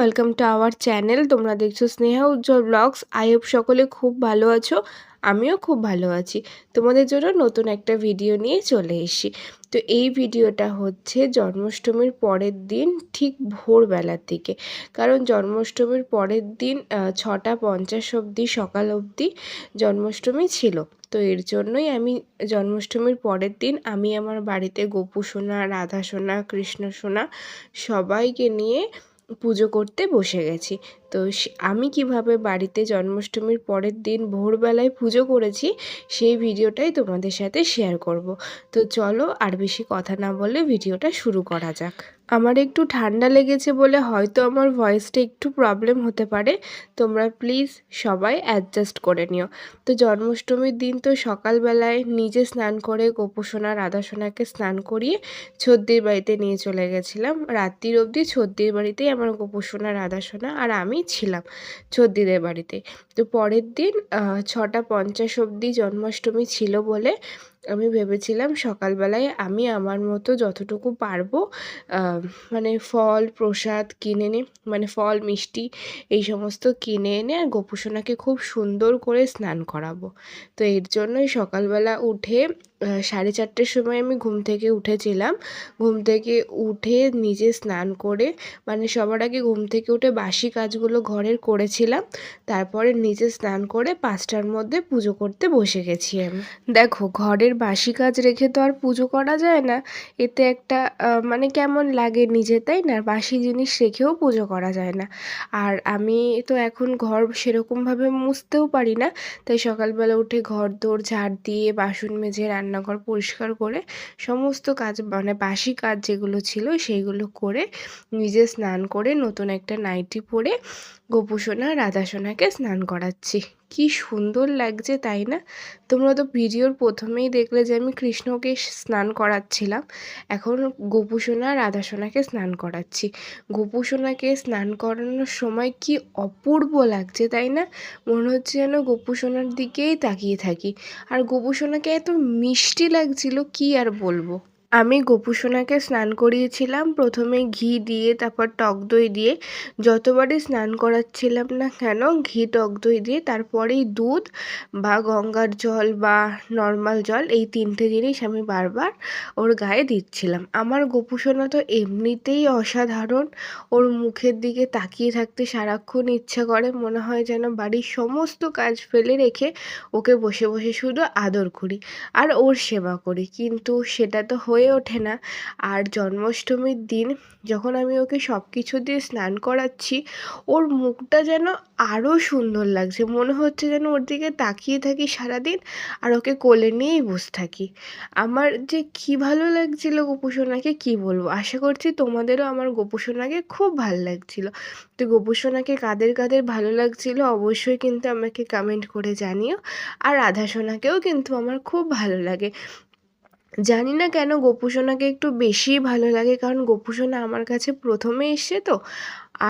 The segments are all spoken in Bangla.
ওয়েলকাম টু আওয়ার চ্যানেল তোমরা দেখছ Sneha Ujjwal vlogs I hope সকলে খুব ভালো আছো। আমিও খুব ভালো আছি। তোমাদের জন্য নতুন একটা ভিডিও নিয়ে চলে এসেছি। তো এই ভিডিওটা হচ্ছে জন্মাষ্টমীর পরের দিন ঠিক ভোরবেলার দিকে। কারণ জন্মাষ্টমীর পরের দিন ছটা পঞ্চাশ অবধি সকাল অবধি জন্মাষ্টমী ছিল। তো এর জন্যই আমি জন্মাষ্টমীর পরের দিন আমি আমার বাড়িতে গোপু সোনা রাধা সোনা কৃষ্ণ সোনা সবাইকে নিয়ে পুজো করতে বসে গেছি। তো আমি কীভাবে বাড়িতে জন্মাষ্টমীর পরের দিন ভোরবেলায় পুজো করেছি, সেই ভিডিওটাই তোমাদের সাথে শেয়ার করব। তো চলো আর বেশি কথা না বলে ভিডিওটা শুরু করা যাক। আমার একটু ঠান্ডা লেগেছে বলে হয়তো আমার ভয়েসটা একটু প্রবলেম হতে পারে, তোমরা প্লিজ সবাই অ্যাডজাস্ট করে নিও। তো জন্মাষ্টমীর দিন তো সকালবেলায় নিজে স্নান করে গোপোষণা রাধাসোনাকে স্নান করিয়ে ছদ্দির বাড়িতে নিয়ে চলে গেছিলাম। রাত্রির অবধি ছদ্দির বাড়িতেই আমার গোপোষণা রাধাসোনা আর আমি ছিলাম ছদ্দিদের বাড়িতে। তো পরের দিন ছটা পঞ্চাশ অবধি জন্মাষ্টমী ছিল বলে আমি ভেবেছিলাম সকালবেলায় আমি আমার মতো যতটুকু পারব মানে ফল, প্রসাদ কিনে এনে মানে ফল, মিষ্টি এই সমস্ত কিনে এনে আর গোপুসোনাকে খুব সুন্দর করে স্নান করাবো। তো এর জন্যই সকালবেলা উঠে সাড়ে চারটের সময় আমি ঘুম থেকে উঠেছিলাম। ঘুম থেকে উঠে নিজে স্নান করে মানে সবার আগে ঘুম থেকে উঠে বাসি কাজগুলো ঘরের করেছিলাম। তারপরে নিজে স্নান করে পাঁচটার মধ্যে পুজো করতে বসে গেছি আমি। দেখো, ঘরের বাসি কাজ রেখে তো আর পুজো করা যায় না। এতে একটা মানে কেমন লাগে নিজে, তাই না? বাসি জিনিস রেখেও পুজো করা যায় না। আর আমি তো এখন ঘর সেরকমভাবে মুছতেও পারি না। তাই সকালবেলা উঠে ঘর দৌড় ঝাড় দিয়ে, বাসন মেজে, রান্নাঘর পরিষ্কার করে সমস্ত কাজ মানে বাসি কাজ যেগুলো ছিল সেইগুলো করে নিজে স্নান করে নতুন একটা নাইটি পরে গোপুসোনা, রাধাসোনাকে স্নান করাচ্ছি। কি সুন্দর লাগছে তাই না? তোমরা তো ভিডিওর প্রথমেই দেখলে যে আমি কৃষ্ণকে স্নান করাচ্ছিলাম। এখন গোপুসোনা রাধাসোনাকে স্নান করাচ্ছি। গোপুসোনাকে স্নান করানোর সময় কি অপূর্ব লাগছে তাই না? মনে হচ্ছে যেন গোপুসোনার দিকেই তাকিয়ে থাকি। আর গোপুসোনাকে এত মিষ্টি লাগছিল, কি আর বলব? আমি গোপুসোনাকে স্নান করিয়েছিলাম। প্রথমে ঘি দিয়ে, তারপর টক দই দিয়ে। যতবারই স্নান করাচ্ছিলাম না কেন, ঘি, টক দই দিয়ে, তারপরেই দুধ বা গঙ্গার জল বা নর্মাল জল, এই তিনটে জিনিস আমি বারবার ওর গায়ে দিচ্ছিলাম। আমার গোপুসোনা তো এমনিতেই অসাধারণ। ওর মুখের দিকে তাকিয়ে থাকতে সারাক্ষণ ইচ্ছা করে, মনে হয় যেন বাড়ির সমস্ত কাজ ফেলে রেখে ওকে বসে বসে শুধু আদর করি আর ওর সেবা করি। কিন্তু সেটা তো হয়ে হয়ে ওঠে না। আর জন্মাষ্টমীর দিন যখন আমি ওকে সব কিছু দিয়ে স্নান করাচ্ছি, ওর মুখটা যেন আরও সুন্দর লাগছে। মনে হচ্ছে যেন ওর দিকে তাকিয়ে থাকি সারাদিন আর ওকে কোলে নিয়েই বসে থাকি। আমার যে কী ভালো লাগছিল গোপুসোনাকে কী বলব? আশা করছি তোমাদেরও আমার গোপুসোনাকে খুব ভালো লাগছিল। তো গোপুসোনাকে কাদের কাদের ভালো লাগছিল অবশ্যই কিন্তু আমাকে কমেন্ট করে জানিও। আর রাধা সোনাকেও কিন্তু আমার খুব ভালো লাগে। জানি না কেন গোপুসোনাকে একটু বেশি ভালো লাগে, কারণ গোপুসোনা আমার কাছে প্রথমে এসছে তো।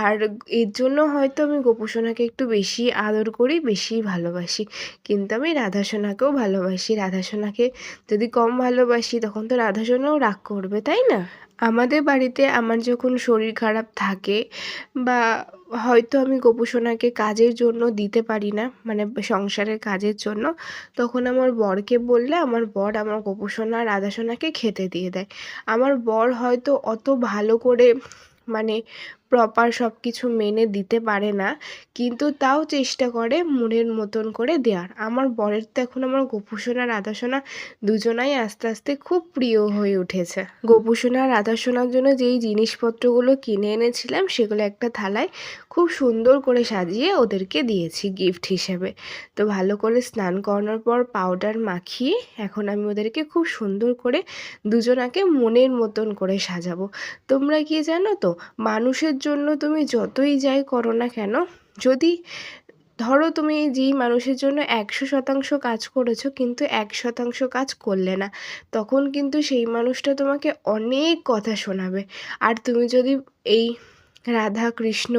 আর এর জন্য হয়তো আমি গোপুসোনাকে একটু বেশি আদর করি, বেশি ভালোবাসি। কিন্তু আমি রাধাসোনাকেও ভালোবাসি। রাধাসোনাকে যদি কম ভালোবাসি, তখন তো রাধাসোনাও রাগ করবে, তাই না? আমাদের বাড়িতে আমার যখন শরীর খারাপ থাকে বা হয়তো আমি গোপুসোনাকে কাজের জন্য দিতে পারি না মানে সংসারের কাজের জন্য, তখন আমার বরকে বললে আমার বর আমার গোপুসোনা রাধাসোনাকে খেতে দিয়ে দেয়। আমার বর হয়তো অত ভালো করে মানে প্রপার সব কিছু মেনে দিতে পারে না, কিন্তু তাও চেষ্টা করে মনের মতন করে দেওয়ার আমার বরের তো এখন আমার গোপুসোনা রাধাসোনা দুজনাই আস্তে আস্তে খুব প্রিয় হয়ে উঠেছে। গোপুসোনা রাধাসোনার জন্য যেই জিনিসপত্রগুলো কিনে এনেছিলাম সেগুলো একটা থালায় খুব সুন্দর করে সাজিয়ে ওদেরকে দিয়েছি গিফট হিসেবে। তো ভালো করে স্নান করানোর পর পাউডার মাখিয়ে এখন আমি ওদেরকে খুব সুন্দর করে দুজনাকে মনের মতন করে সাজাবো। তোমরা কি জানো তো, মানুষের জন্য তুমি যতই যাই করো না কেন, যদি ধরো তুমি যেই মানুষের জন্য একশো শতাংশ কাজ করেছ কিন্তু এক শতাংশ কাজ করলে না, তখন কিন্তু সেই মানুষটা তোমাকে অনেক কথা শোনাবে। আর তুমি যদি এই রাধা, কৃষ্ণ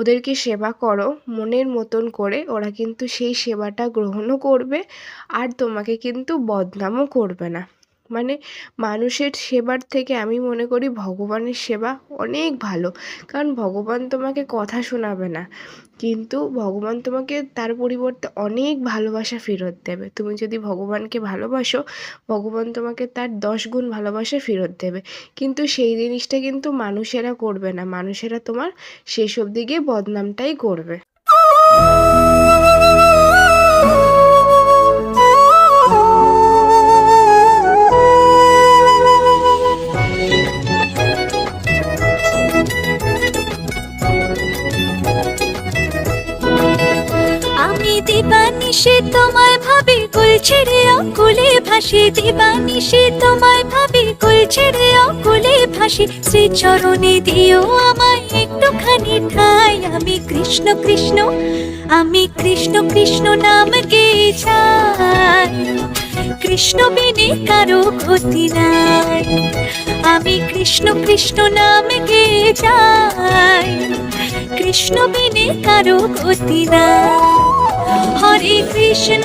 ওদেরকে সেবা করো মনের মতন করে, ওরা কিন্তু সেই সেবাটা গ্রহণও করবে আর তোমাকে কিন্তু বদনামও করবে না। মানে মানুষের সেবার থেকে আমি মনে করি ভগবানের সেবা অনেক ভালো। কারণ ভগবান তোমাকে কথা শোনাবে না। কিন্তু ভগবান তোমাকে তার পরিবর্তে অনেক ভালোবাসা ফেরত দেবে। তুমি যদি ভগবানকে ভালোবাসো, ভগবান তোমাকে তার দশ গুণ ভালোবাসা ফেরত দেবে। কিন্তু সেই জিনিসটা কিন্তু মানুষেরা করবে না। মানুষেরা তোমার অবধি গিয়ে বদনামটাই করবে। তোমায় ভাবি কুল ছেড়ে অকুলে ভাসি। শ্রী চরণে দিও আমায় একটুখানি ঠাই। আমি কৃষ্ণ কৃষ্ণ, আমি কৃষ্ণ কৃষ্ণ নাম গেয়ে যাই কৃষ্ণ বিনে কারও ক্ষতি নাই। আমি কৃষ্ণ কৃষ্ণ নাম গেয়ে যাই কৃষ্ণ বিনে কারও ক্ষতি নাই। হরে কৃষ্ণ।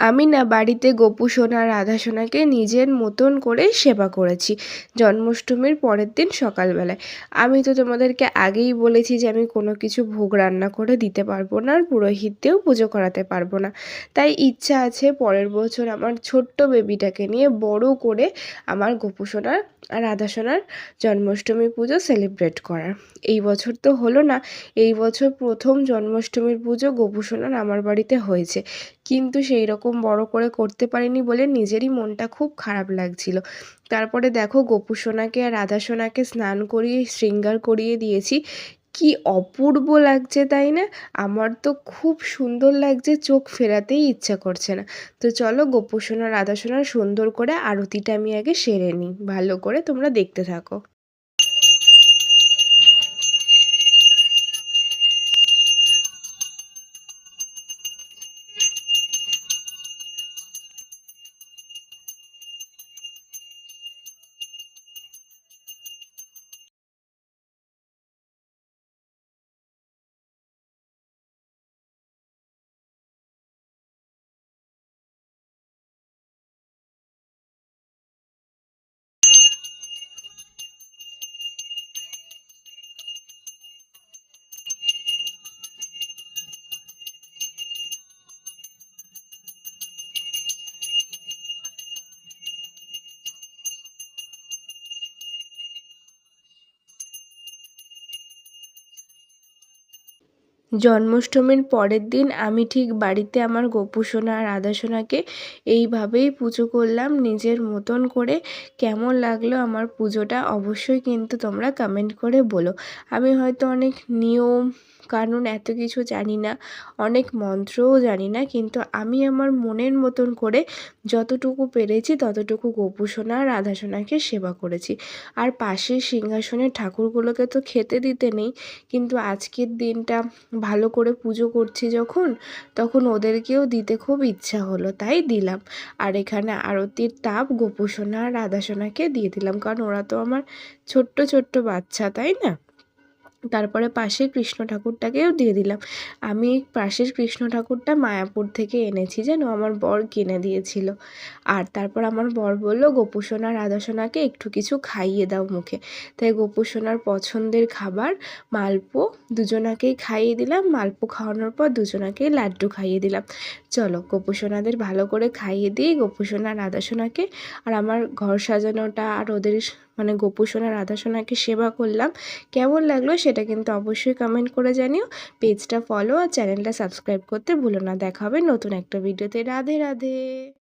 আমি না বাড়িতে গোপু, সোনা, রাধা, সোনাকে নিজের মতন করে সেবা করেছি জন্মাষ্টমীর পরের দিন সকালবেলায়। আমি তো তোমাদেরকে আগেই বলেছি যে আমি কোনো কিছু ভোগ রান্না করে দিতে পারব না আর পুরোহিতকেও পুজো করাতে পারব না। তাই ইচ্ছা আছে পরের বছর আমার ছোট্ট বেবিটাকে নিয়ে বড় করে আমার গোপু, সোনার আর রাধা, সোনার জন্মাষ্টমী পুজো সেলিব্রেট করার। এই বছর তো হলো না, এই বছর প্রথম জন্মাষ্টমীর পুজো গোপু, সোনার আমার বাড়িতে হয়েছে। কিন্তু সেই রকম বড় করে করতে পারিনি বলে নিজেরই মনটা খুব খারাপ লাগছিল। তারপরে দেখো গোপু সোনাকে আর রাধা সোনাকে স্নান করিয়ে শৃঙ্গার করিয়ে দিয়েছি। কি অপূর্ব লাগছে তাই না? আমার তো খুব সুন্দর লাগছে, চোখ ফেরাতেই ইচ্ছা করছে না। তো চলো গোপু সোনা রাধা সোনার সুন্দর করে আরতিটা আমি আগে সেরে নিই। ভালো করে তোমরা দেখতে থাকো। জন্মাষ্টমীর পরের দিন আমি ঠিক বাড়িতে আমার গোপুসোনা আর আদাসোনাকে এইভাবেই পুজো করলাম। নিজের মতন করে কেমন লাগল আমার পুজোটা অবশ্যই কিন্তু তোমরা কমেন্ট করে বলো। আমি হয়তো অনেক নিয়ম কানুন এত কিছু জানি না। অনেক মন্ত্রও জানি না, কিন্তু আমি আমার মনের মতন করে যতটুকু পেরেছি ততটুকু গোপু সোনা আর রাধা সোনাকে সেবা করেছি। আর পাশের সিংহাসনের ঠাকুরগুলোকে তো খেতে দিতে নেই, কিন্তু আজকের দিনটা ভালো করে পুজো করছি যখন, তখন ওদেরকেও দিতে খুব ইচ্ছা হলো, তাই দিলাম। আর এখানে আরতির তাপ গোপু সোনা আর রাধা সোনাকে দিয়ে দিলাম, কারণ ওরা তো আমার ছোট্ট ছোট্ট বাচ্চা, তাই না? তারপরে পাশের কৃষ্ণ ঠাকুরটাকেও দিয়ে দিলাম। আমি পাশের কৃষ্ণ ঠাকুরটা মায়াপুর থেকে এনেছি, যেন আমার বর কিনে দিয়েছিল। আর তারপর আমার বর বলল, গোপুসোনা, রাধাসোনাকে একটু কিছু খাইয়ে দাও মুখে। তাই গোপুসোনার পছন্দের খাবার মালপো, দুজনাকেই খাইয়ে দিলাম। মালপো খাওয়ানোর পর দুজনাকেই লাড্ডু খাইয়ে দিলাম। চলো, গোপুসোনাদের ভালো করে খাইয়ে দিই, গোপুসোনা, রাধাসোনাকে। আর আমার ঘর সাজানোটা আর ওদের মানে গোপুসোনা রাধাসোনাকে সেবা করলাম। কেমন লাগল সেটা কিন্তু অবশ্যই কমেন্ট করে জানিও। পেজটা ফলো আর চ্যানেলটা সাবস্ক্রাইব করতে ভুলো না। দেখা হবে নতুন একটা ভিডিওতে রাধে রাধে।